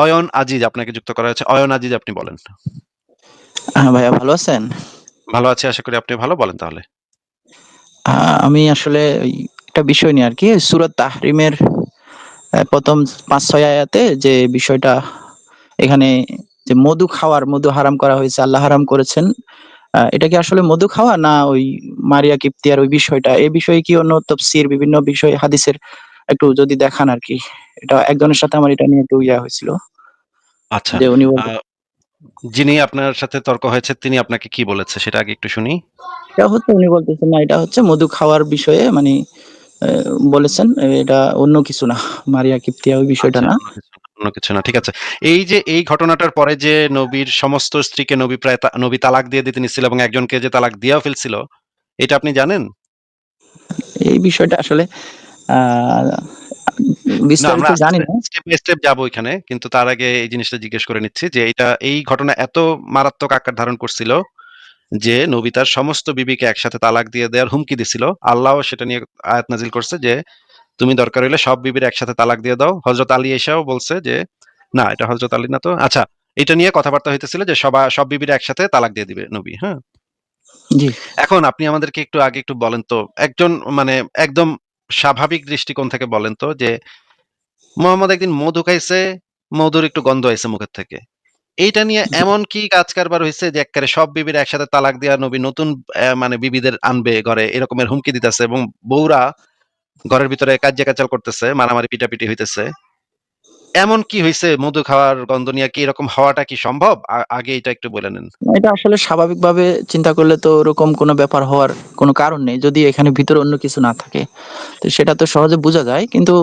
অয়ন আজিজ আপনাকে যুক্ত করা হয়েছে। অয়ন আজিজ আপনি বলেন। হ্যাঁ, ভাইয়া ভালো আছেন? ভালো আছি আশা করি আপনি ভালো। বলেন তাহলে। আমি আসলে একটা বিষয় নিয়ে আর কি সূরা তাহরিমের অ্যা ১ম ৫-৬ আয়াতে যে বিষয়টা এখানে যে মধু খাওয়ার মধু হারাম করা হয়েছে, আল্লাহ হারাম করেছেন। এটা কি আসলে মধু খাওয়া না ওই মারিয়া কিপ্তিয়ার ওই বিষয়টা? এ বিষয়ে কি অন্য তাফসীর বিভিন্ন বিষয় হাদিসের একটু যদি দেখান আর কি এটা একজনের সাথে আমার এটা নিয়ে একটু ইয়া হয়েছিল। আচ্ছা। যে উনি যিনি আপনার সাথে তর্ক হয়েছে তিনি আপনাকে কি বলেছে সেটা আগে একটু শুনি। এটা হচ্ছে উনি বলতেছেন না এটা হচ্ছে মধু খাওয়ার বিষয়ে মানে বলেছেন এটা অন্য কিছু না। মারিয়া কিপ্তিয়া ওই বিষয়টা আচ্ছা না। অন্য কিছু না। ঠিক আছে। এই যে এই ঘটনাটার পরে যে নবীর সমস্ত স্ত্রীকে নবী প্রায় নবী তালাক দিয়ে দিতে নিচ্ছিল এবং একজনকে যে তালাক দিয়েও ফেলছিল, এটা আপনি জানেন? এই বিষয়টা আসলে বিস্তারিত জানি না। স্টেপ স্টেপ যাব ওইখানে। কিন্তু তার আগে এই জিনিসটা জিজ্ঞেস করে নিচ্ছি যে এটা এই ঘটনা এত মারাত্মক আকার ধারণ করছিল যে নবী তার সমস্ত বিবিকে একসাথে তালাক দিয়ে দেওয়ার হুমকি দিছিল। আল্লাহও সেটা নিয়ে আয়াত নাজিল করছে যে, "তুমি দরকার হইলে সব বিবির একসাথে তালাক দিয়ে দাও।" হযরত আলী এসেও বলছে যে, না এটা হযরত আলী না তো। আচ্ছা, এটা নিয়ে কথাবার্তা হইতেছিল যে সবা সব বিবির একসাথে তালাক দিয়ে দিবে নবী, হ্যাঁ? এখন আপনি আমাদেরকে একটু আগে একটু বলেন তো, একজন মানে একদম স্বাভাবিক দৃষ্টিকোণ থেকে বলেন তো যে, মোহাম্মদ একদিন মধু খাইছে, মধুর একটু গন্ধ আইছে মুখের থেকে। এইটা নিয়ে এমন কি কাজ কারবার হয়েছে যে একবারে সব বিবির একসাথে তালাক দেওয়া নবী নতুন মানে বিবিদের আনবে ঘরে এরকমের হুমকি দিতেছে এবং বউরা ঘরের ভিতরে কার্যকাচাল করতেছে, মারামারি পিটাপিটি হইতেছে। এমন কি হইছে মধু খাওয়ার গন্ধ নিয়ে কি এরকম হওয়াটা কি সম্ভব? আগে এটা একটু বলে নেন। এটা আসলে স্বাভাবিকভাবে চিন্তা করলে তো ওরকম কোনো ব্যাপার হওয়ার কোনো কারণ নেই। যদি এখানে ভিতরে অন্য কিছু না থাকে। তো সেটা তো সহজে বোঝা যায়। কিন্তু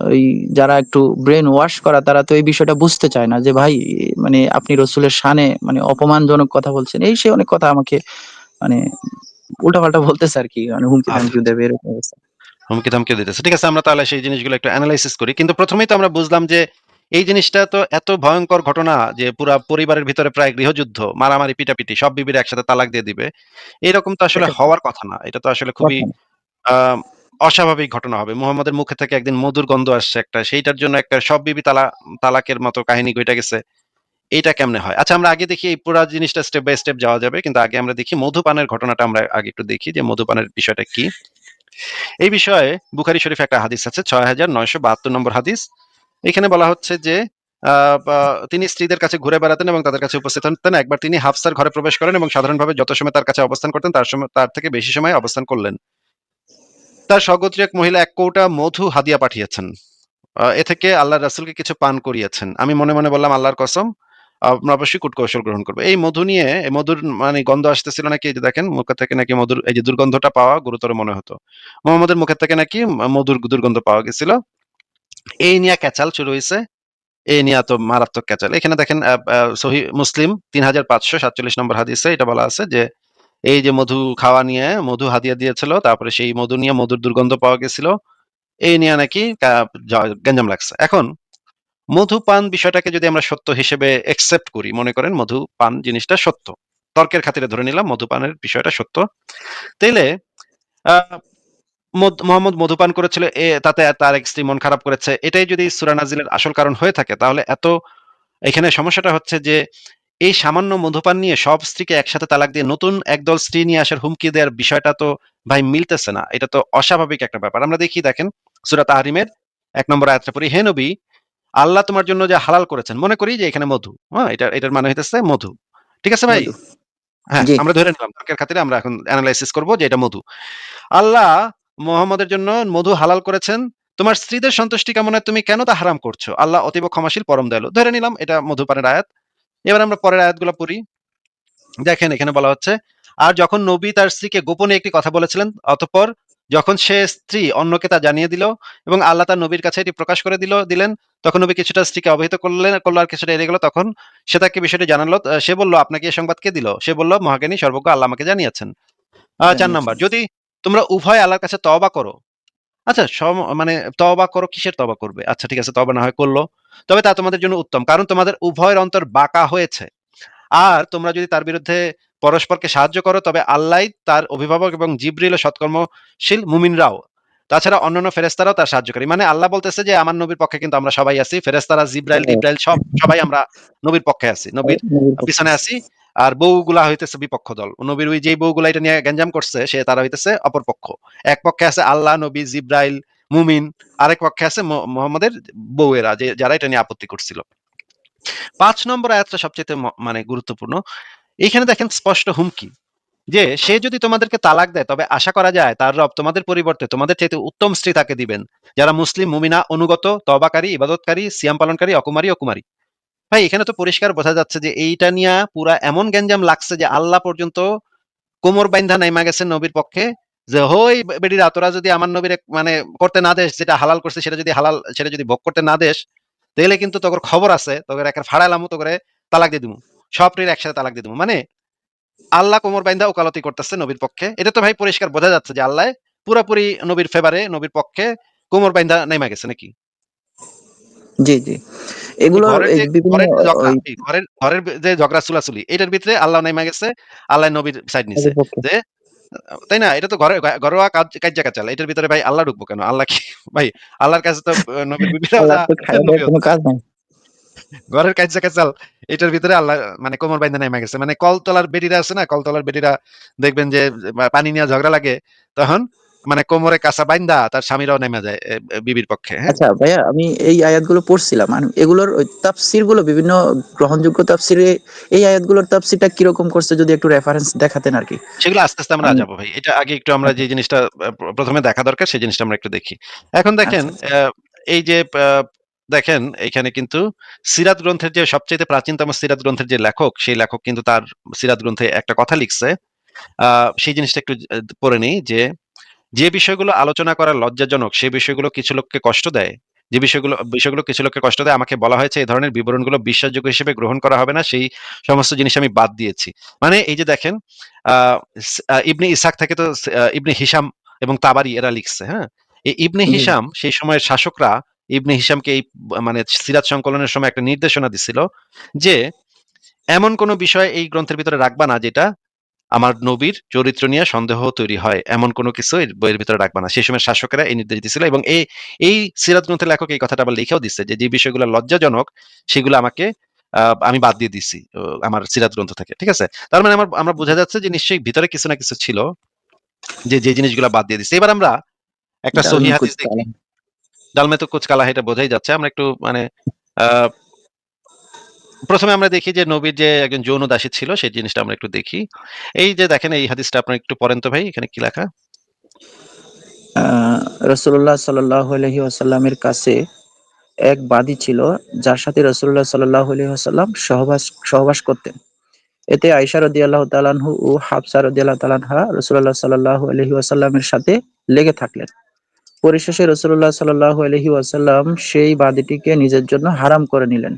ওই যারা একটু ব্রেন ওয়াশ করা তারা তো এই বিষয়টা বুঝতে চায় না যে ভাই মানে আপনি রসুলের শানে মানে অপমানজনক কথা বলছেন। এই সে অনেক কথা আমাকে মানে উল্টাপাল্টা বলতেছে আর কি মানে হুমকি-টামকিও আচ্ছা। দেবে এরকম অবস্থা। হুমকি-ধামকিও দিতেছে। ঠিক আছে আমরা তাহলে সেই জিনিসগুলো একটু এনালাইসিস করি। কিন্তু ১ম এই তো আমরা বুঝলাম যে এই জিনিসটা তো এত ভয়ংকর ঘটনা যে পুরা পরিবারের ভিতরে প্রায় গৃহযুদ্ধ, মারামারি, পিটাপিটি সব বিবির একসাথে তালাক দিয়ে দিবে। এরকম তো আসলে হওয়ার কথা না। এটা তো আসলে খুবই অস্বাভাবিক ঘটনা হবে। মুহাম্মদের মুখে থেকে একদিন মধুর গন্ধ আসছে একটা। সেইটার জন্য একটা সব বিবি তালা তালাকের মতো কাহিনী ঘইটা গেছে। এইটা কেমনে হয়? আচ্ছা আমরা আগে দেখি এই পুরা জিনিসটা স্টেপ বাই স্টেপ যাওয়া যাবে। কিন্তু আগে আমরা দেখি মধুপানের ঘটনাটা আমরা আগে একটু দেখি যে মধুপানের বিষয়টা কি? এই বিষয়ে বুখারী শরীফে একটা হাদিস আছে ৬৯৭২ নম্বর হাদিস। এখানে বলা হচ্ছে যে তিনি স্ত্রীদের কাছে ঘুরে বেড়াতেন এবং তাদের কাছে উপস্থিত হতেন। একবার তিনি হাফসার ঘরে প্রবেশ করেন এবং সাধারণভাবে যত সময় তার কাছে অবস্থান করতেন তার সময় তার থেকে বেশি সময় অবস্থান করলেন। তার স্বগোত্রী এক মহিলা এক কৌটা মধু হাদিয়া পাঠিয়েছেন। এ থেকে আল্লাহ রাসূলকে কিছু পান করিয়েছেন। আমি মনে, মনে বললাম আল্লাহর কসম আমরা অবশ্যই কূটকৌশল গ্রহণ করব। এই মধু নিয়ে মধুর মানে গন্ধ আসতেছিল নাকি যে দেখেন, মুখ থেকে নাকি মধুর, এই যে দুর্গন্ধটা পাওয়া গুরুতর মনে হতো। মুহাম্মদের মুখের থেকে নাকি মধুর দুর্গন্ধ পাওয়া গেছিল। এই নিয়ে ক্যাচাল শুরু হইছে। এই নিয়ে তো মারাত্মক ক্যাচাল। এখানে দেখেন আ আ সহিহ মুসলিম ৩৫৪৭ নম্বর হাদিসে এটা বলা আছে যে, এই যে মধু খাওয়া নিয়ে, মধু হাদিয়া দিয়েছিল। তারপরে সেই মধু নিয়ে মধুর দুর্গন্ধ পাওয়া গেছিল। এই নিয়ে নাকি গ্যাঞ্জাম লাগছে। এখন মধুপান বিষয়টাকে যদি আমরা সত্য হিসেবে একসেপ্ট করি, মনে করেন মধুপান জিনিসটা সত্য। তর্কের খাতিরে ধরে নিলাম মধুপানের বিষয়টা সত্য। তাইলে মোহাম্মদ মধুপান করেছিল এ তাতে তার এক স্ত্রী মন খারাপ করেছে। এটাই যদি সূরা নাজিলের আসল কারণ হয়ে থাকে তাহলে এত এখানে সমস্যাটা হচ্ছে যে এই সামান্য মধুপান নিয়ে সব স্ত্রীকে একসাথে তালাক দিয়ে নতুন একদল স্ত্রী নিয়ে আসার হুমকি দেওয়ার বিষয়টা তো ভাই মিলতেছে না। এটা তো অস্বাভাবিক একটা ব্যাপার। আমরা দেখি দেখেন সূরা তাহরিমের এক নম্বর আয়াতটা পড়ি, "হে নবী, আল্লাহ তোমার জন্য যা হালাল করেছেন" মনে করি যে এখানে মধু। হ্যাঁ? এটা এটার মানে হইতেছে মধু। ঠিক আছে ভাই? হ্যাঁ, আমরা ধরে নিলাম তর্কের খাতিরে আমরা এখন এনালাইসিস করব যে এটা মধু। আল্লাহ মুহাম্মদের জন্য মধু হালাল করেছেন। তোমার স্ত্রীদের সন্তুষ্টি কামনায় তুমি কেন তা হারাম করছ? আল্লাহ অতীব ক্ষমাশীল পরম দয়ালু। ধরে নিলাম এটা মধুপানের আয়াত। এবার আমরা পরের আয়াতগুলো পড়ি। দেখেন এখানে বলা হচ্ছে, আর যখন নবী তার স্ত্রীকে গোপনে একটি কথা বলেছিলেন, অতঃপর যখন সে স্ত্রী অন্যকে তা জানিয়ে দিল এবং আল্লাহ তার নবীর কাছে এটি প্রকাশ করে দিল দিলেন, তখন নবী কিছুটা স্ত্রীকে অবহিত করলেন করল আর কিছুটা এড়িয়ে গেল। তখন সে তাকে বিষয়টি জানালো। সে বলল, "আপনাকে এই সংবাদ কে দিল?" সে বলল, "মহাজ্ঞানী সর্বজ্ঞ আল্লাহ আমাকে জানিয়েছেন।" ৪ নাম্বার, যদি তোমরা উভয় আল্লাহর কাছে তওবা করো। আচ্ছা সম মানে তওবা করো কিসের তওবা করবে? আচ্ছা ঠিক আছে তওবা না হয় করল তবে তা তোমাদের জন্য উত্তম। কারণ তোমাদের উভয়ের অন্তর বাঁকা হয়েছে। আর তোমরা যদি তার বিরুদ্ধে পরস্পরকে সাহায্য করো তবে আল্লাহ তার অভিভাবক এবং জিবরিল সৎকর্মশীল মুমিনরাও তাছাড়া অন্যান্য ফেরেশতারাও তার সাহায্যকারী। মানে আল্লাহ বলতেছে যে আমার নবীর পক্ষে কিন্তু আমরা সবাই আছি। ফেরেশতারা, জিব্রাইল, হ্যাঁ। টিব্রাইল সব সবাই আমরা নবীর পক্ষে আছি। নবীর নবীর পিছনে আছি। আর বউগুলা হইতেছে বিপক্ষ দল। নবীর ওই যেই বউগুলা এটা নিয়ে গ্যাঞ্জাম করছে সে তারা হইতেছে অপর পক্ষ। এক পক্ষে আছে আল্লাহ, নবী, জিব্রাইল, মুমিন। আরেক পক্ষে আছে মুহাম্মাদের বউয়েরা যে যারা এটা নিয়ে আপত্তি করছিল। পাঁচ নম্বর আয়াতটা সবচেয়ে মানে গুরুত্বপূর্ণ। এইখানে দেখেন স্পষ্ট হুমকি। যে সে যদি তোমাদেরকে তালাক দেয় তবে আশা করা যায় তার রব তোমাদের পরিবর্তে তোমাদের চাইতে উত্তম স্ত্রী তাকে দিবেন। যারা মুসলিম, মুমিনা, অনুগত, তওবাকারী, ইবাদতকারী, সিয়াম পালনকারী, অকুমারী ও কুমারী। ভাই এখানে তো পরিষ্কার বোঝা যাচ্ছে যে এইটা নিয়া পুরা এমন গ্যাঞ্জাম লাগছে যে আল্লাহ পর্যন্ত কোমর বাইন্ধা নাইমা গেছেন নবীর পক্ষে যে হই বেডিরা তোরা যদি আমার নবীর মানে করতে না দেশ যেটা হালাল করছে সেটা যদি হালাল সেটা যদি ভোগ করতে না দেশ তাহলে কিন্তু তোগর খবর আছে তোকে একের ফাড়াইলামু তোকে তালাক দিয়ে দিমু। সবটির একসাথে তালাক দিয়ে দিমু। মানে আল্লাহ কোমর বাইন্ধা ওকালতি করতেছে নবীর পক্ষে। এটা তো ভাই পরিষ্কার বোঝা যাচ্ছে যে আল্লাহ পুরাপুরি নবীর ফেভারে নবীর পক্ষে কোমর বাইন্ধা নাইমা গেছে নাকি? জি, জি। এই এগুলোর ঘরের ঘরের যে ঝগড়া, চুলাচুলি এটার ভিতরে আল্লাহ নাইমা গেছে, আল্লাহ নবীর সাইড নিছে। যে তাই না? এটা তো ঘরে ঘরোয়া কাজ কাইজ্জা কাচাল। এটার ভিতরে ভাই আল্লাহ ঢুকবো কেন? আল্লাহ কি ভাই আল্লাহর কাছে তো নবীর কোনো কাজ নাই। ঘরের কাইজ্জা কাচাল এটার ভিতরে আল্লাহ মানে কোমর বাইন্ধা নাইমা গেছে। মানে কলতলার বেডিরা আছে না? কলতলার বেডিরা দেখবেন যে পানি নিয়ে ঝগড়া লাগে তখন মানে কোমরে কাঁচা বাইন্ধা তার স্বামীরাও নেমে যায় বিবির পক্ষে, হ্যাঁ? আচ্ছা ভাইয়া আমি এই আয়াতগুলো পড়ছিলাম। আর এগুলোর ওই তাফসীরগুলো বিভিন্ন গ্রহণযোগ্য তাফসীরে এই আয়াতগুলোর তাফসীরটা কীরকম করছে যদি একটু রেফারেন্স দেখাতেন আরকি। সেগুলো আস্তে, আস্তে আমরা আমি যাব ভাই। এটা আগে একটু আমরা। যে জিনিসটা আ প্র ১ম এ দেখা দরকার সেই জিনিসটা আমরা একটু দেখি। এখন দেখেন আচ্ছা, আচ্ছা। এই যে দেখেন এইখানে কিন্তু সিরাত গ্রন্থের যে সবচাইতে প্রাচীনতম সিরাত গ্রন্থের যে লেখক, সেই লেখক কিন্তু তার সিরাত গ্রন্থে একটা কথা লিখছে। সেই জিনিসটা একটু পড়ে নেই যে, যে বিষয়গুলো আলোচনা করা লজ্জাজনক সে বিষয়গুলো কিছু লোককে কষ্ট দেয়। যে বিষয়গুলো বিষয়গুলো কিছু লোককে কষ্ট দেয় আমাকে বলা হয়েছে এই ধরনের বিবরণগুলো বিশ্বাসযোগ্য হিসেবে গ্রহণ করা হবে না। সেই সমস্ত জিনিস আমি বাদ দিয়েছি। মানে এই যে দেখেন ইবনে ইসাক থেকে তো ইবনে হিশাম এবং তাবারি এরা লিখছে, হ্যাঁ? এই ইবনে জি। হিশাম সেই সময়ের শাসকরা ইবনে হিশামকে এই মানে সিরাত সংকলনের সময় একটা নির্দেশনা দিছিল যে, এমন কোন বিষয় এই গ্রন্থের ভিতরে রাখবা না যেটা আমার নবীর চরিত্র নিয়ে সন্দেহ তৈরি হয়। এমন কোন কিছু বইয়ের ভিতরে রাখবা না। সেই সময়ের শাসকেরা এই নির্দেশ দিছিল এবং এই এই সিরাত গ্রন্থের লেখক এই কথাটা আবার লিখেও দিছে যে, যে বিষয়গুলো লজ্জাজনক সেগুলো আমাকে আমি বাদ দিয়ে দিছি আমার সিরাত গ্রন্থ থেকে। ঠিক আছে? তার মানে আমার আমরা বোঝা যাচ্ছে যে নিশ্চয়ই ভিতরে কিছু না কিছু ছিল যে, যে জিনিসগুলা বাদ দিয়ে দিচ্ছে এবার আমরা একটা কুছ হাদিস দেখি। কালা। ডাল মে তো কুছ কালা এটা বোঝাই যাচ্ছে। আমরা একটু মানে আ ১ম এ আমরা দেখি যে নবীর যে একজন যৌন দাসী ছিল, সেই জিনিসটা আমরা একটু দেখি। এই যে দেখেন, এই হাদিসটা আপনারা একটু পড়েন তো ভাই, এখানে কি লেখা? আ রাসূলুল্লাহ সাল্লাল্লাহু আলাইহি ওয়াসাল্লামের কাছে এক বাদী ছিল, যার সাথে রাসূলুল্লাহ সাল্লাল্লাহু আলাইহি ওয়াসাল্লাম সহবাস সহবাস করতেন। এতে আয়েশা রাদিয়াল্লাহু তাআলা আনহু ও হাফসা রাদিয়াল্লাহু তাআলা আনহা রাসূলুল্লাহ সাল্লাল্লাহু আলাইহি ওয়াসাল্লামের সাথে লেগে থাকলেন। পরিশেষে রাসূলুল্লাহ সাল্লাল্লাহু আলাইহি ওয়াসাল্লাম সেই বাদীটিকে নিজের জন্য হারাম করে নিলেন।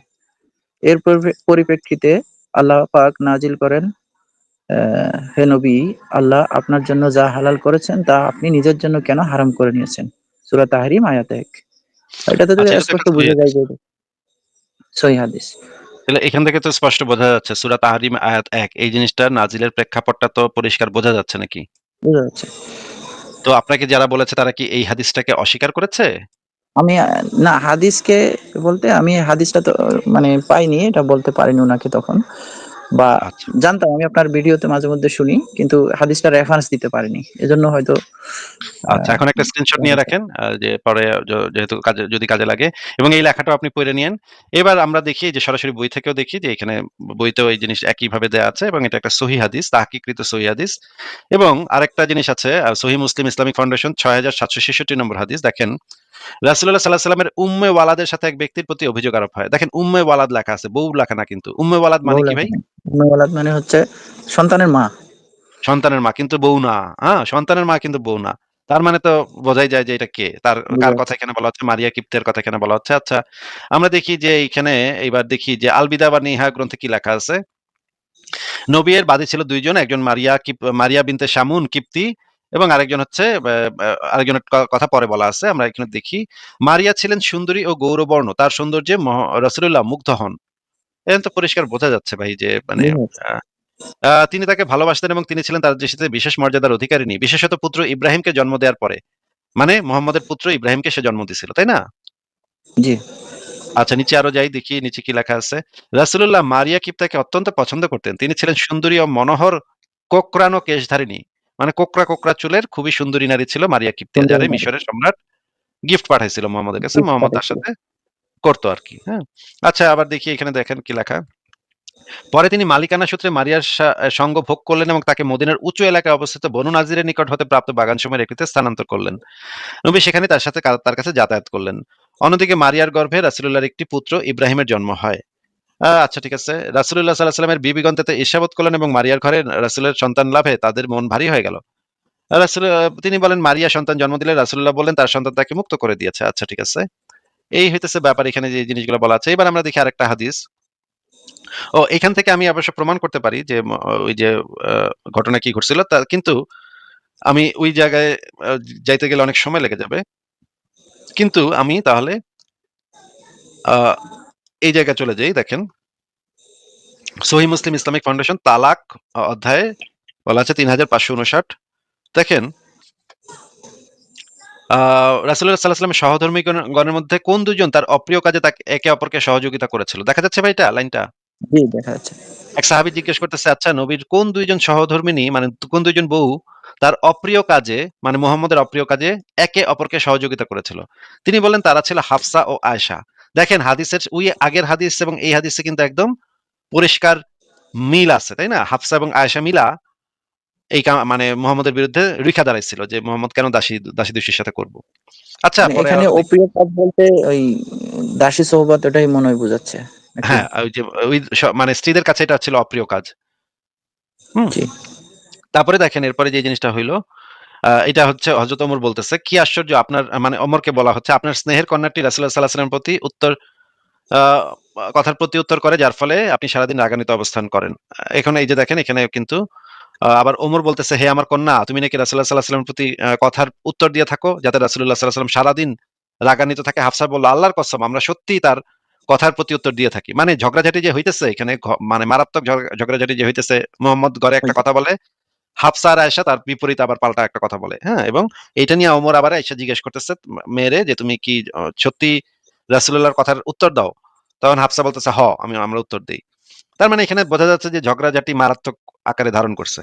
এর পরিপ্রেক্ষিতে আল্লাহ পাক নাজিল করেন, হে নবী আল্লাহ আপনার জন্য যা হালাল করেছেন তা আপনি নিজের জন্য কেন হারাম করে নিয়েছেন? সুরা তাহরিম আয়াত ১। এটাতে আচ্ছা এটা তো স্পষ্ট একটা সহিহ বোঝা যায় যে সহিহ হাদিস। তাহলে এখান থেকে তো স্পষ্ট বোঝা যাচ্ছে সূরা তাহরিম আয়াত এক এই জিনিসটা নাজিলের প্রেক্ষাপটটা তো পরিষ্কার বোঝা যাচ্ছে নাকি? বোঝা যাচ্ছে। তো আপনাকে যারা বলেছে তারা কি এই হাদিসটাকে অস্বীকার করেছে? আমি, না, হাদিসকে বলতে আমি হাদিসটা তো মানে পাইনি। এটা বলতে পারিনি ওনাকে তখন। বা আচ্ছা। জানতাম আমি আপনার ভিডিওতে মাঝে মধ্যে শুনি। কিন্তু হাদিসটা রেফারেন্স দিতে পারিনি। এজন্য হয়তো আচ্ছা এখন একটা স্ক্রিনশট নিয়ে রাখেন। যে পরে যেহেতু কাজে যদি কাজে লাগে এবং এই লেখাটাও আপনি পইড়া নিয়েন। এবার আমরা দেখি যে সরাসরি বই থেকেও দেখি যে এখানে বইতেও এই জিনিস একইভাবে দেয়া আছে এবং এটা একটা সহিহ হাদিস, তাহকিকৃত সহিহ হাদিস। এবং আরেকটা জিনিস আছে আ সহিহ মুসলিম ইসলামিক ফাউন্ডেশন ৬৭৬৬ নম্বর হাদিস দেখেন, রাসূলুল্লাহ সাল্লাল্লাহু আলাইহি ওয়াসাল্লামের উম্মে ওয়ালাদের সাথে এক ব্যক্তির প্রতি অভিযোগ আরোপ হয়। দেখেন উম্মে ওয়ালাদ লেখা আছে, বউ লেখা না কিন্তু। উম্মে ওয়ালাদ মানে কি ভাই? উম্মে ওয়ালাদ মানে হচ্ছে সন্তানের মা। সন্তানের মা কিন্তু বউ না। হ্যাঁ? সন্তানের মা কিন্তু বউ না। তার মানে তো বোঝাই যায় যে এটা কে? তার কার কথা এখানে বলা হচ্ছে? মারিয়া কিপ্তের কথা এখানে বলা হচ্ছে। আচ্ছা আমরা দেখি যে এইখানে এইবার দেখি যে আল বিদা ওয়া নিহা গ্রন্থে কি লেখা আছে? নবী এর বাদী ছিল ২ জন। একজন মারিয়া মারিয়া বিনতে শামুন কিপ্তি এবং আরেকজন হচ্ছে আরেকজনের কথা পরে বলা আছে। আমরা এখানে দেখি। মারিয়া ছিলেন সুন্দরী ও গৌরবর্ণ। তার সৌন্দর্যে মহ রাসূলুল্লাহ মুগ্ধ হন। এখানে তো পরিষ্কার বোঝা যাচ্ছে ভাই যে মানে তিনি তাকে ভালোবাসতেন এবং তিনি ছিলেন তার দৃষ্টিতে বিশেষ মর্যাদার অধিকারিণী। বিশেষত পুত্র ইব্রাহিমকে জন্ম দেওয়ার পরে। মানে মোহাম্মদের পুত্র ইব্রাহিমকে সে জন্ম দিয়েছিল তাই না জি আচ্ছা নিচে আরও যাই দেখি নিচে কি লেখা আছে রাসূলুল্লাহ মারিয়া কিপ্তাকে অত্যন্ত পছন্দ করতেন তিনি ছিলেন সুন্দরী ও মনোহর কোকরানো কেশধারিণী মানে কোকড়া কোকড়া চুলের খুবই সুন্দরী নারী ছিল মারিয়া কিপ্তিয়া যারে মিশরের সম্রাট গিফট পাঠাইছিল মোহাম্মদের কাছে মোহাম্মদ তার সাথে করতো আর কি হ্যাঁ। আচ্ছা আবার দেখি এখানে দেখেন কি লেখা। পরে তিনি মালিকানা সূত্রে মারিয়ার সঙ্গ ভোগ করলেন এবং তাকে মদিনার উঁচু এলাকায় অবস্থিত বনু নাজিরের নিকট হতে প্রাপ্ত বাগান সময়ের একটিতে স্থানান্তর করলেন। নবী সেখানে তার সাথে তার কাছে যাতায়াত করলেন। অন্যদিকে মারিয়ার গর্ভে রাসুলুল্লাহর একটি পুত্র ইব্রাহিমের জন্ম হয়। আচ্ছা ঠিক আছে। রাসুল্লাহ সাল্লাহ সাল্লামের বিবিগণ তাতে ঈর্ষাবোধ করলেন এবং মারিয়ার ঘরে রাসুলের সন্তান লাভে, তাদের মন ভারী হয়ে গেল। রাসুল, তিনি বলেন, মারিয়া সন্তান জন্ম দিলে রাসুল্লাহ বলেন তার সন্তান তাকে মুক্ত করে দিয়েছে। আচ্ছা ঠিক আছে। এই হইতেছে ব্যাপার, এখানে যে জিনিসগুলো বলা আছে। এবার আমরা দেখি আরেকটা হাদিস। ও, এখান থেকে আমি অবশ্য প্রমাণ করতে পারি যে ওই যে ঘটনা কি ঘটছিল। তা, কিন্তু আমি ওই জায়গায় যাইতে গেলে অনেক সময় লেগে যাবে। কিন্তু আমি তাহলে এই জায়গায় চলে যাই দেখেন। সহি মুসলিম ইসলামিক ফাউন্ডেশন তালাক অধ্যায়ে বলা আছে তিন হাজার পাঁচশো উনষাট। দেখেন রাসুল্লাহ সাল্লাহ সহধর্মী গণের মধ্যে কোন দুজন তার অপ্রিয় কাজে তাকে একে অপরকে সহযোগিতা করেছিল? দেখা যাচ্ছে ভাই এটা লাইনটা? জি দেখা যাচ্ছে। এক সাহাবী জিজ্ঞেস করতেছে আচ্ছা নবীর কোন দুইজন সহধর্মিনী মানে কোন দুইজন বউ তার অপ্রিয় কাজে মানে মোহাম্মদের অপ্রিয় কাজে একে অপরকে সহযোগিতা করেছিল? তিনি বলেন তারা ছিল হাফসা ও আয়শা। দেখেন হাদিসের ওই আগের হাদিস এবং এই হাদিসে কিন্তু একদম পরিষ্কার মিল আছে তাই না? হাফসা এবং আয়শা মিলা এই মানে মোহাম্মদের বিরুদ্ধে রিখা দাঁড়াইছিল যে মোহাম্মদ কেন দাসী দাসী দুষির সাথে করব। আচ্ছা মানে এখানে অপ্রিয় কাজ বলতে ওই দাসী সোহবত ওটাই মনে হয় বোঝাচ্ছে। হ্যাঁ ওই যে ওই মানে স্ত্রীদের কাছে এটা ছিল অপ্রিয় কাজ। হুম। তারপরে দেখেন এরপরে যে জিনিসটা হইল এটা হচ্ছে হজরত ওমর বলতেছে কি আশ্চর্য আপনার মানে ওমরকে বলা হচ্ছে আপনার স্নেহের কন্যাটি রাসুল্লাহ সাল্লাহ সাল্লামের প্রতি উত্তর কথার প্রতি উত্তর করে যার ফলে আপনি সারাদিন রাগান্বিত অবস্থান করেন। এখন এই যে দেখেন এখানে কিন্তু আবার ওমর বলতেছে হে আমার কন্যা তুমি নাকি রাসুল্লাহ সাল্লাহ সাল্লামের প্রতি কথার উত্তর দিয়ে থাকো যাতে রাসুল্লাহ সাল্লাহ সাল্লাম সারাদিন রাগান্বিত থাকে। হাফসা বলল আল্লাহর কসম আমরা সত্যি তার কথার প্রতি উত্তর দিয়ে থাকি। মানে ঝগড়াঝাটি যে হইতেছে এখানে মানে মারাত্মক ঝগড়াঝাটি যে হইতেছে মোহাম্মদ গড়ে একটা কথা বলে হাফসা আর আয়েশা তার বিপরীত আবার পাল্টা একটা কথা বলে হ্যাঁ? এবং এটা নিয়ে ওমর আবার আয়েশা জিজ্ঞেস করতেছে মেয়েরে যে তুমি কি সত্যি রাসুল্লাহর কথার উত্তর দাও? তখন হাফসা বলতেছে হ আমি আমরা উত্তর দেই। তার মানে এখানে বোঝা যাচ্ছে যে ঝগড়াঝাটি মারাত্মক আকারে ধারণ করছে।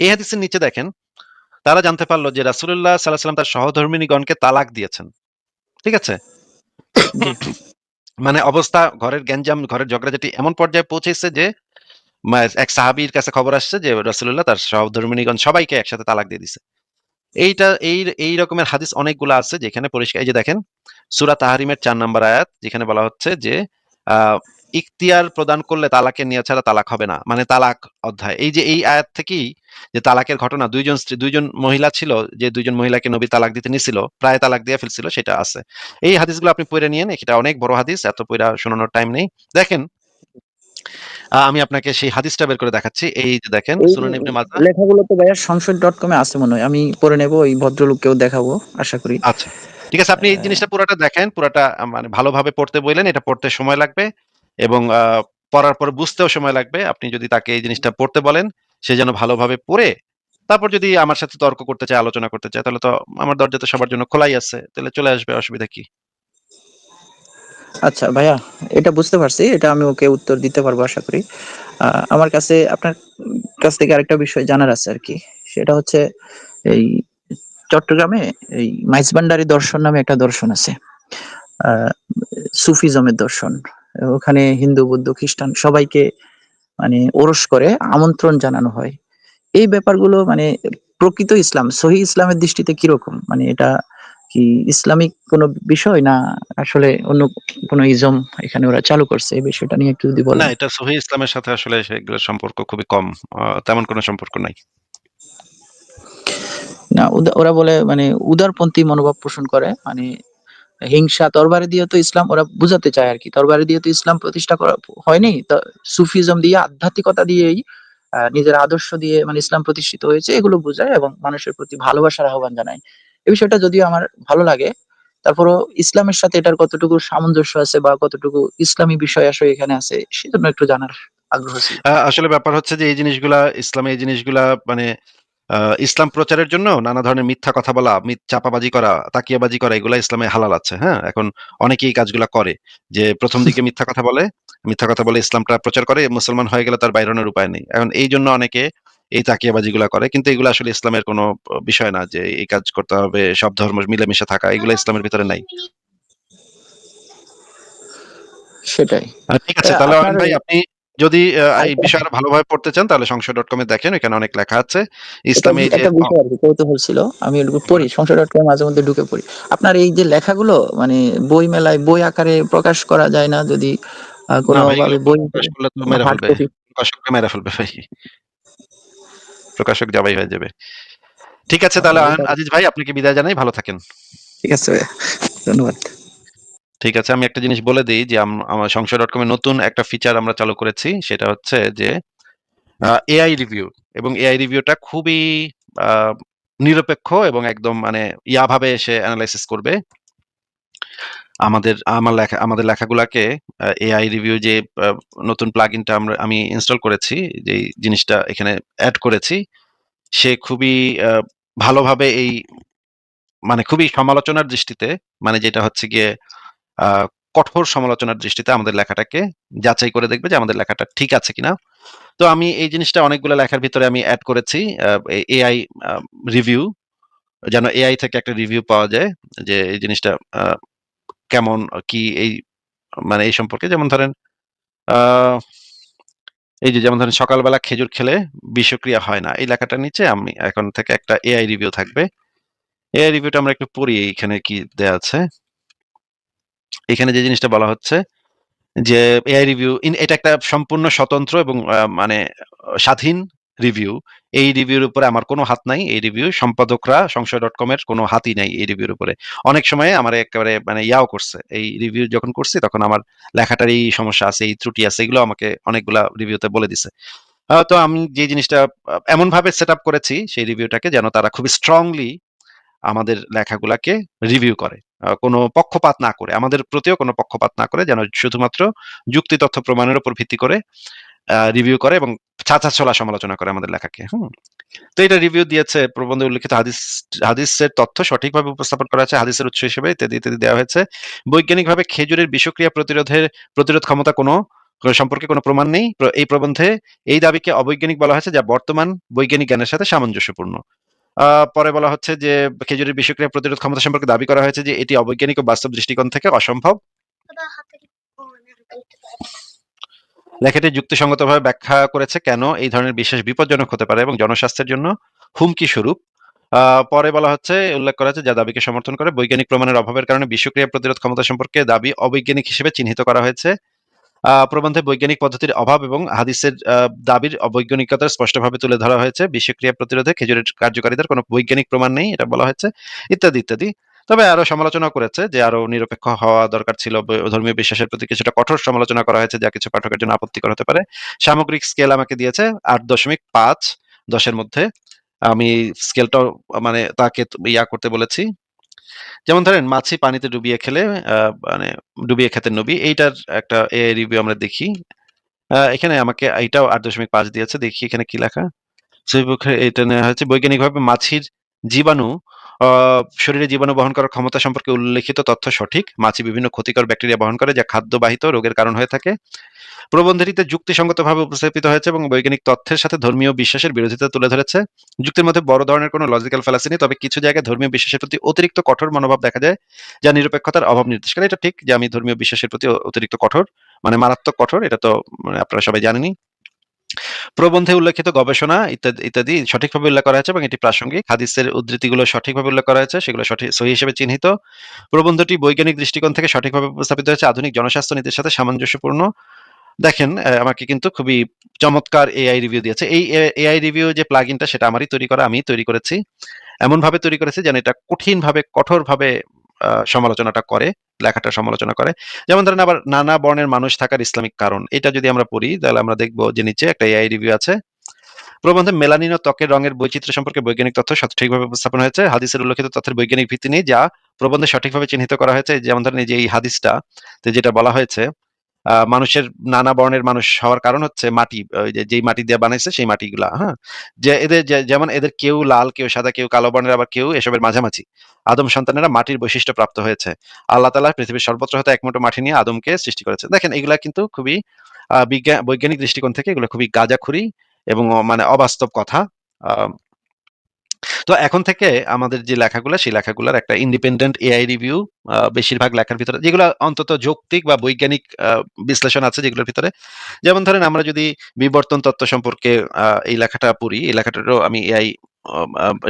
এই হাদিসের নিচে দেখেন তারা জানতে পারল যে রাসুল্লাহ সাল্লাহ সাল্লাম তার সহধর্মিনীগণকে তালাক দিয়েছেন। ঠিক আছে? মানে অবস্থা ঘরের গ্যাঞ্জাম ঘরের ঝগড়াঝাটি এমন পর্যায়ে পৌঁছেছে যে এক সাহাবীর কাছে খবর আসছে যে রাসুল্লাহ তার সহধর্মিনীগণ সবাইকে একসাথে তালাক দিয়ে দিছে। এইটা, এই এই রকমের হাদিস অনেকগুলো আছে যেখানে পরিষ্কার, এই যে দেখেন, সুরা তাহারিমের চার নম্বর আয়াত যেখানে বলা হচ্ছে যে ইখতিয়ার প্রদান করলে তালাকের নিয়ে ছাড়া তালাক হবে না মানে তালাক অধ্যায়। এই যে এই আয়াত থেকেই যে তালাকের ঘটনা, দুইজন স্ত্রী, দুইজন মহিলা ছিল, যে দুইজন মহিলাকে নবী তালাক দিতে নিছিল, প্রায় তালাক দিয়ে ফেলছিল, সেটা আছে। এই হাদিসগুলো আপনি পড়ে নিয়েন, এটা অনেক বড় হাদিস, এত পড়া শোনানোর টাইম নেই। দেখেন আমি আপনাকে সেই হাদিসটা বের করে দেখাচ্ছি। এই যে দেখেন সুনান ইবনে মাজাহ। লেখাগুলো তো ভাইয়া সংসদ ডট কমে আছে মনে হয়। আমি পড়ে নেব ওই ভদ্রলোককেও দেখাবো আশা করি। আচ্ছা ঠিক আছে আপনি এই জিনিসটা পুরোটা দেখেন পুরোটা মানে ভালোভাবে পড়তে বললেন এটা পড়তে সময় লাগবে এবং আহ, পড়ার পর বুঝতেও সময় লাগবে। আপনি যদি তাকে এই জিনিসটা পড়তে বলেন সে যেন ভালোভাবে পড়ে তারপর যদি আমার সাথে তর্ক করতে চায় আলোচনা করতে চায় তাহলে তো আমার দরজা তো সবার জন্য খোলাই আছে তাহলে চলে আসবে অসুবিধা কি? আচ্ছা ভাইয়া, এটা বুঝতে পারছি, এটা আমি ওকে উত্তর দিতে পারব আশা করি। আমার কাছে, আপনার কাছ থেকে আরেকটা বিষয় জানার আছে আর কি। সেটা হচ্ছে এই চট্টগ্রামে এই মাইজবান্ডারি দর্শন নামে একটা দর্শন আছে। সুফিজমের দর্শন। ওখানে হিন্দু, বৌদ্ধ, খ্রিস্টান সবাইকে মানে ওরস করে আমন্ত্রণ জানানো হয়। এই ব্যাপারগুলো মানে প্রকৃত ইসলাম, সহি ইসলামের দৃষ্টিতে কীরকম? মানে এটা কি ইসলামিক কোনো বিষয় না আসলে অন্য কোনো ইজম এখানে ওরা চালু করছে? এই বিষয়টা নিয়ে একটু যদি বলেন। না এটা সহি ইসলামের সাথে আসলে সেগুলোর সম্পর্ক খুবই কম তেমন কোনো সম্পর্ক নাই। না ওরা বলে মানে উদারপন্থী মনোভাব পোষণ করে মানে হিংসা তরবারি দিয়ে তো ইসলাম ওরা বুঝাতে চায় আর কি। তরবারি দিয়ে তো ইসলাম প্রতিষ্ঠা করা হয়নি তা সুফিজম দিয়ে আধ্যাত্মিকতা দিয়েই নিজের আদর্শ দিয়ে মানে ইসলাম প্রতিষ্ঠিত হয়েছে এগুলো বোঝায় এবং মানুষের প্রতি ভালোবাসার আহ্বান জানায়। এই বিষয়টা যদিও আমার ভালো লাগে তারপরও ইসলামের সাথে এটার কতটুকু সামঞ্জস্য আছে বা কতটুকু ইসলামী বিষয় আসলে এখানে আছে সেজন্য একটু জানার আগ্রহ আসলে ব্যাপার হচ্ছে যে এই জিনিসগুলা ইসলামে এই জিনিসগুলা মানে ইসলাম প্রচারের জন্য নানা ধরনের মিথ্যা কথা বলা, চাপাবাজি করা, তাকিয়াবাজি করা এগুলা ইসলামে হালাল আছে, হ্যাঁ? এখন অনেকেই কাজগুলা করে। যে প্রথম দিকে মিথ্যা কথা বলে, মিথ্যা কথা বলে ইসলামটা প্রচার করে, মুসলমান হয়ে গেলে তার বাইর হনোর উপায় নেই। এখন এই জন্য অনেকে এই তাকিয়াবাজিগুলা করে। কিন্তু এগুলা আসলে ইসলামের কোনো বিষয় না যে এই কাজ করতে হবে, সব ধর্ম মিলেমিশে থাকা, এগুলা ইসলামের ভিতরে নাই। সেটাই। ঠিক আছে। তাহলে ভাই আপনি যদি এই আরেকটা বিষয়ে আরও ভালোভাবে পড়তে চান তাহলে সংশয়.com এ দেখেন। এখানে অনেক লেখা আছে। ইসলামে এই যে একটা বিষয় আরকি কৌতূহল ছিল। আমি ওটুকু পড়ি। সংশয়.com এ মাঝে মধ্যে ঢুকে পড়ি। আপনার এই যে লেখাগুলো মানে বই মেলায় বই আকারে প্রকাশ করা যায় না? যদি আ না ভাই এগুলো কোনভাবে বই প্রকাশ করলে তো মেরে ফেলবে। কপি প্রকাশককে মেরে ফেলবে ভাই। প্রকাশক জবাই হয়ে যাবে। ঠিক আছে তাহলে আজিজ ভাই আপনাকে বিদায় জানাই। ভালো থাকেন। ঠিক আছে ধন্যবাদ। ঠিক আছে। আমি একটা জিনিস বলে দেই যে আম আমার সংশয়.com এ নতুন একটা ফিচার আমরা চালু করেছি। সেটা হচ্ছে যে এআই রিভিউ এবং এআই রিভিউটা খুবই নিরপেক্ষ এবং একদম মানে ইয়া ভাবে সে এনালাইসিস করবে। আমাদের আমার লেখা আমাদের লেখাগুলাকে এআই রিভিউ যে নতুন প্লাগইনটা আমরা আমি ইনস্টল করেছি, যেই জিনিসটা এখানে অ্যাড করেছি, সে খুবই ভালোভাবে এই মানে খুবই সমালোচনার দৃষ্টিতে মানে যেটা হচ্ছে গিয়ে কঠোর সমালোচনার দৃষ্টিতে আমাদের লেখাটাকে যাচাই করে দেখবে যে আমাদের লেখাটা ঠিক আছে কিনা। তো আমি এই জিনিসটা অনেকগুলা লেখার ভিতরে আমি অ্যাড করেছি। এআই রিভিউ যেন এআই থেকে একটা রিভিউ পাওয়া যায় যে এই জিনিসটা কেমন কি এই মানে এই সম্পর্কে যেমন ধরেন এই যে যেমন ধরেন সকালবেলা খেজুর খেলে বিষক্রিয়া হয় না। এই লেখাটার নিচে, আমি এখন থেকে একটা এআই রিভিউ থাকবে। এআই রিভিউটা আমরা একটু পড়ি, এইখানে কি দেয়া আছে। এখানে যে জিনিসটা বলা হচ্ছে, যে এআই রিভিউ এটা একটা সম্পূর্ণ স্বতন্ত্র এবং মানে স্বাধীন রিভিউ। এই রিভিউর উপরে আমার কোনো হাত নাই। এই রিভিউ সম্পাদকরা সংশয়.com এর কোনো হাতই নাই এই রিভিউর উপরে। অনেক সময় আমার একেবারে মানে ইয়াও করছে। এই রিভিউ যখন করছি তখন আমার লেখাটার এই সমস্যা আছে, এই ত্রুটি আছে এগুলো আমাকে অনেকগুলা রিভিউতে বলে দিছে। তো আমি যে জিনিসটা আ সেট আপ করেছি সেই রিভিউটাকে যেন তারা খুবই স্ট্রংলি আমাদের লেখাগুলাকে রিভিউ করে। কোনো পক্ষপাত না করে। আমাদের প্রতিও কোনো পক্ষপাত না করে যেন শুধুমাত্র যুক্তি তথ্য প্রমাণের উপর ভিত্তি করে রিভিউ করে এবং ছাঁচা-ছলা সমালোচনা করে আমাদের লেখাকে। হুম? তো এটা রিভিউ দিয়েছে প্রবন্ধে উল্লিখিত হাদিস হাদিসের তথ্য সঠিকভাবে উপস্থাপন করা আছে। হাদিসের উৎস হিসেবে ইত্যাদি, ইত্যাদি দেওয়া হয়েছে। বৈজ্ঞানিকভাবে খেজুরের বিষক্রিয়া প্রতিরোধের প্রতিরোধ ক্ষমতা কোনো সম্পর্কে কোনো প্রমাণ নেই। এই প্রবন্ধে এই দাবিকে অবৈজ্ঞানিক বলা হয়েছে যা বর্তমান বৈজ্ঞানিক জ্ঞানের সাথে সামঞ্জস্যপূর্ণ। পরে বলা হচ্ছে যে খেজুরের বিষক্রিয়া প্রতিরোধ ক্ষমতা সম্পর্কে দাবি করা হয়েছে যে এটি অবৈজ্ঞানিক ও বাস্তব দৃষ্টিকোণ থেকে অসম্ভব। লেখাটি যুক্তিসঙ্গতভাবে ব্যাখ্যা করেছে কেন এই ধরনের বিশ্বাস বিপজ্জনক হতে পারে এবং জনস্বাস্থ্যের জন্য হুমকি স্বরূপ। পরে বলা হচ্ছে উল্লেখ করা হয়েছে যা দাবিকে সমর্থন করে বৈজ্ঞানিক প্রমাণের অভাবের কারণে বিষক্রিয়া প্রতিরোধ ক্ষমতা সম্পর্কে দাবি অবৈজ্ঞানিক হিসেবে চিহ্নিত করা হয়েছে। প্রবন্ধে বৈজ্ঞানিক পদ্ধতির অভাব এবং হাদিসের দাবির অবৈজ্ঞানিকতা স্পষ্টভাবে তুলে ধরা হয়েছে। বিষক্রিয়া প্রতিরোধে খেজুরের কার্যকারিতার কোনো বৈজ্ঞানিক প্রমাণ নেই এটা বলা হয়েছে। ইত্যাদি, ইত্যাদি। তবে আরও সমালোচনা করেছে যে আরও নিরপেক্ষ হওয়া দরকার ছিল। ধর্মীয় বিশ্বাসের প্রতি কিছুটা কঠোর সমালোচনা করা হয়েছে, যা কিছু পাঠকের জন্য আপত্তিকর হতে পারে। সামগ্রিক স্কেল আমাকে দিয়েছে ৮.৫ ১০ এর মধ্যে। আমি স্কেলটাও মানে তাকে ইয়া করতে বলেছি। যেমন ধরেন, মাছি পানিতে ডুবিয়ে খেলে মানে ডুবিয়ে খেতে নবী। এইটার একটা এ রিভিউ আমরা দেখি। এখানে আমাকে এইটাও ৮.৫ দিয়েছে। দেখি এখানে কি লেখা। সহিপক্ষে এটা নেওয়া হয়েছে বৈজ্ঞানিকভাবে মাছির জীবাণু শরীরে জীবাণু বহন করার ক্ষমতা সম্পর্কে উল্লেখিত তথ্য সঠিক। মাছি বিভিন্ন ক্ষতিকর ব্যাকটেরিয়া বহন করে যা খাদ্যবাহিত রোগের কারণ হয়ে থাকে। প্রবন্ধটিতে যুক্তিসঙ্গতভাবে উপস্থাপিত হয়েছে এবং বৈজ্ঞানিক তথ্যের সাথে ধর্মীয় বিশ্বাসের বিরোধিতা তুলে ধরেছে। যুক্তির মধ্যে বড় ধরনের কোনো লজিক্যাল ফ্যালাসি নেই। তবে কিছু জায়গায় ধর্মীয় বিশ্বাসের প্রতি অতিরিক্ত কঠোর মনোভাব দেখা যায়, যা নিরপেক্ষতার অভাব নির্দেশ করে। এটা ঠিক যে আমি ধর্মীয় বিশ্বাসের প্রতি অতিরিক্ত কঠোর মানে মারাত্মক কঠোর, এটা তো মানে আপনারা সবাই জানেনই। প্রবন্ধে উল্লেখিত গবেষণা ইত্যাদি, ইত্যাদি সঠিকভাবে উল্লেখ করা হয়েছে এবং এটি প্রাসঙ্গিক। হাদিসের উদ্ধৃতিগুলো সঠিকভাবে উল্লেখ করা হয়েছে। সেগুলো সঠিক সহি হিসেবে চিহ্নিত। প্রবন্ধটি বৈজ্ঞানিক দৃষ্টিকোণ থেকে সঠিকভাবে উপস্থাপিত হয়েছে। আধুনিক জনস্বাস্থ্য নীতির সাথে সামঞ্জস্যপূর্ণ। দেখেন আমাকে কিন্তু খুবই চমৎকার এআই রিভিউ দিয়েছে। এই এআই রিভিউ যে প্লাগইনটা সেটা আমারই তৈরি করা, আমিই তৈরি করেছি। এমনভাবে তৈরি করেছি যেন এটা কঠিনভাবে কঠোরভাবে সমালোচনাটা করে, লেখাটা সমালোচনা করে। যেমন ধরেন আবার নানা বর্ণের মানুষ থাকার ইসলামিক কারণ। এটা যদি আমরা পড়ি তাহলে আমরা দেখব যে নিচে একটা এআই রিভিউ আছে। প্রবন্ধে মেলানিন ও ত্বকের রঙের বৈচিত্র্য সম্পর্কে বৈজ্ঞানিক তথ্য সঠিকভাবে উপস্থাপন হয়েছে। হাদিসের উল্লেখিত তথ্যের বৈজ্ঞানিক ভিত্তি নেই যা প্রবন্ধে সঠিকভাবে চিহ্নিত করা হয়েছে। যেমন ধরেন এই যে এই হাদিসটা যেটা বলা হয়েছে মানুষের নানা বর্ণের মানুষ হওয়ার কারণ হচ্ছে মাটি যেই মাটি দিয়ে বানাইছে সেই মাটিগুলা, হ্যাঁ? যে এদের যেমন এদের কেউ লাল, কেউ সাদা, কেউ কালো বর্ণের আবার কেউ এসবের মাঝামাঝি। আদম সন্তানেরা মাটির বৈশিষ্ট্য প্রাপ্ত হয়েছে। আল্লাহ তালা পৃথিবীর সর্বত্র হতে এক মুঠো মাটি নিয়ে আদমকে সৃষ্টি করেছে দেখেন এগুলা কিন্তু খুবই আ বিজ্ঞা বৈজ্ঞানিক দৃষ্টিকোণ থেকে এগুলো খুবই গাঁজাখুরি এবং মানে অবাস্তব কথা। তো এখন থেকে আমাদের যে লেখাগুলো সেই লেখাগুলোর একটা ইন্ডিপেন্ডেন্ট এআই রিভিউ বেশিরভাগ লেখার ভিতরে যেগুলো অন্তত যৌক্তিক বা বৈজ্ঞানিক বিশ্লেষণ আছে যেগুলোর ভিতরে। যেমন ধরেন আমরা যদি বিবর্তন তত্ত্ব সম্পর্কে এই লেখাটা পড়ি, এই লেখাটারও আমি এআই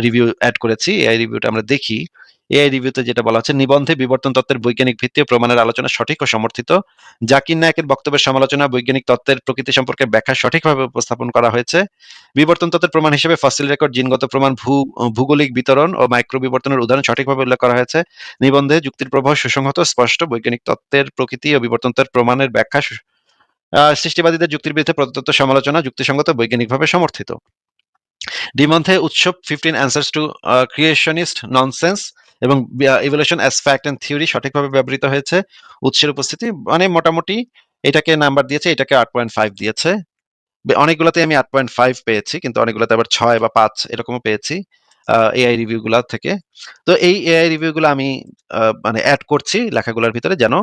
রিভিউ অ্যাড করেছি। এআই রিভিউটা আমরা দেখি। এআই রিভিউতে যেটা বলা হচ্ছে, নিবন্ধে বিবর্তন তত্ত্বের বৈজ্ঞানিক ভিত্তি প্রমাণের আলোচনা সঠিক ও সমর্থিত। জাকির নায়েকের বক্তব্যের সমালোচনা বৈজ্ঞানিক তত্ত্বের প্রকৃতি সম্পর্কে ব্যাখ্যা সঠিকভাবে উপস্থাপন করা হয়েছে। বিবর্তন তত্ত্বের প্রমাণ হিসেবে ফসিল রেকর্ড, জিনগত প্রমাণ, ভূ ভূগোলিক বিতরণ ও মাইক্রো বিবর্তনের উদাহরণ সঠিকভাবে উল্লেখ করা হয়েছে। নিবন্ধে যুক্তির প্রভাব সুসংহত, স্পষ্ট, বৈজ্ঞানিক তত্ত্বের প্রকৃতি ও বিবর্তন তত্ত্বের প্রমাণের ব্যাখ্যা সৃষ্টিবাদীদের যুক্তির বিরুদ্ধে প্রদত্ত সমালোচনা যুক্তিসঙ্গত বৈজ্ঞানিকভাবে সমর্থিত। ডিমন্থে উৎসব fifteen answers to creationist nonsense এবং evolution as fact and theory সঠিকভাবে ব্যবহৃত হয়েছে। উৎসের উপস্থিতি মানে মোটামুটি এটাকে নাম্বার দিয়েছে, এটাকে 8.5 দিয়েছে। অনেকগুলোতে আমি আট পয়েন্ট ফাইভ পেয়েছি। কিন্তু অনেকগুলোতে আবার ছয় বা পাঁচ এরকমও পেয়েছি। এআই রিভিউ গুলা থেকে। তো এই এআই রিভিউগুলো আমি মানে অ্যাড করছি লেখাগুলোর ভিতরে যেন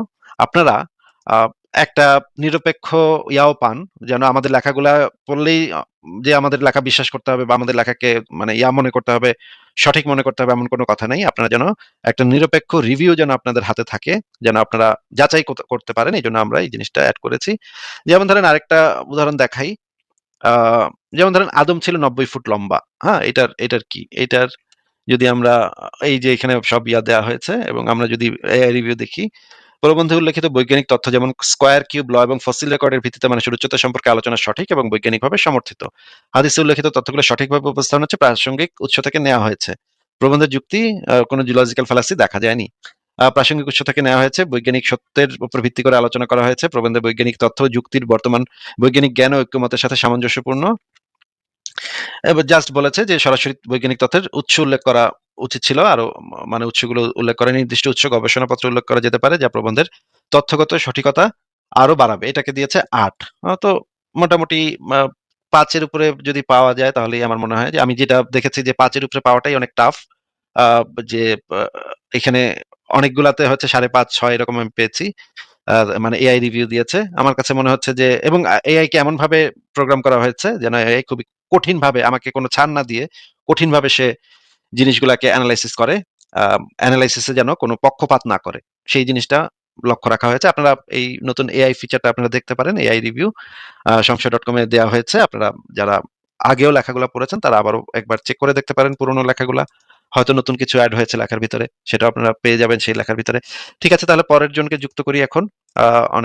আপনারা একটা নিরপেক্ষ ইয়াও পান। যেন আমাদের লেখাগুলা পড়লেই যে আমাদের লেখা বিশ্বাস করতে হবে বা আমাদের লেখাকে মানে ইয়া মনে করতে হবে, সঠিক মনে করতে হবে এমন কোনো কথা নাই। আপনারা যেন একটা নিরপেক্ষ রিভিউ যেন আপনাদের হাতে থাকে, যেন আপনারা যাচাই করতে পারেন এই জন্য আমরা এই জিনিসটা অ্যাড করেছি। যেমন ধরেন আরেকটা উদাহরণ দেখাই। যেমন ধরেন আদম ছিল ৯০ ফুট লম্বা। হ্যাঁ? এটার এটার কি? এটার যদি আমরা এই যে এখানে সব ইয়া দেওয়া হয়েছে এবং আমরা যদি রিভিউ দেখি, প্রবন্ধে উল্লেখিত বৈজ্ঞানিক তথ্য যেমন স্কয়ার, কিউব, ল এবং ফসিল রেকর্ডের ভিত্তিতে মানুষের উচ্চতা সম্পর্কে আলোচনা সঠিক এবং বৈজ্ঞানিকভাবে সমর্থিত। হাদিসে উল্লেখিত তথ্যগুলো সঠিকভাবে উপস্থাপন হচ্ছে প্রাসঙ্গিক উৎস থেকে নেওয়া হয়েছে। প্রবন্ধের যুক্তি কোন জুলজিক্যাল ফ্যালাসি দেখা যায়নি। প্রাসঙ্গিক উৎস থেকে নেওয়া হয়েছে, বৈজ্ঞানিক সত্যের উপর ভিত্তি করে আলোচনা করা হয়েছে। প্রবন্ধে বৈজ্ঞানিক তথ্য যুক্তির বর্তমান বৈজ্ঞানিক জ্ঞান ও ঐক্যমতের সাথে সামঞ্জস্যপূর্ণ। জাস্ট বলেছে যে সরাসরি বৈজ্ঞানিক তথ্যের উৎস উল্লেখ করা উচিত ছিল। আরও মানে উৎসগুলো উল্লেখ করে নির্দিষ্ট উৎস গবেষণাপত্র উল্লেখ করা যেতে পারে যা প্রবন্ধের তথ্যগত সঠিকতা আরও বাড়াবে। এটাকে দিয়েছে আট তো মোটামুটি পাঁচের উপরে যদি পাওয়া যায় তাহলেই আমার মনে হয় যে আমি যেটা দেখেছি যে পাঁচের উপরে পাওয়াটাই অনেক টাফ। যে এখানে অনেকগুলাতে হচ্ছে ৫.৫, ৬ এরকম আমি পেয়েছি। মানে এআই রিভিউ দিয়েছে। আমার কাছে মনে হচ্ছে যে এবং এআই কে এমনভাবে প্রোগ্রাম করা হয়েছে যেন এআই খুবই কঠিনভাবে আমাকে কোনো ছাড় না দিয়ে কঠিনভাবে সে জিনিসগুলাকে এনালাইসিস করে। এ যেন কোন পক্ষপাত না করে। সেই জিনিসটা লক্ষ্য রাখা হয়েছে। আপনারা এই নতুন এআই ফিচারটা আপনারা দেখতে পারেন। এআই রিভিউ আ সংশয়.com এ দেওয়া হয়েছে। আপনারা যারা আগেও লেখাগুলো পড়েছেন, তারা আবারও একবার চেক করে দেখতে পারেন পুরোনো লেখাগুলা। হয়তো নতুন কিছু অ্যাড হয়েছে লেখার ভিতরে। সেটা আপনারা পেয়ে যাবেন সেই লেখার ভিতরে। ঠিক আছে, তাহলে পরের জনকে যুক্ত করি এখন। অনেক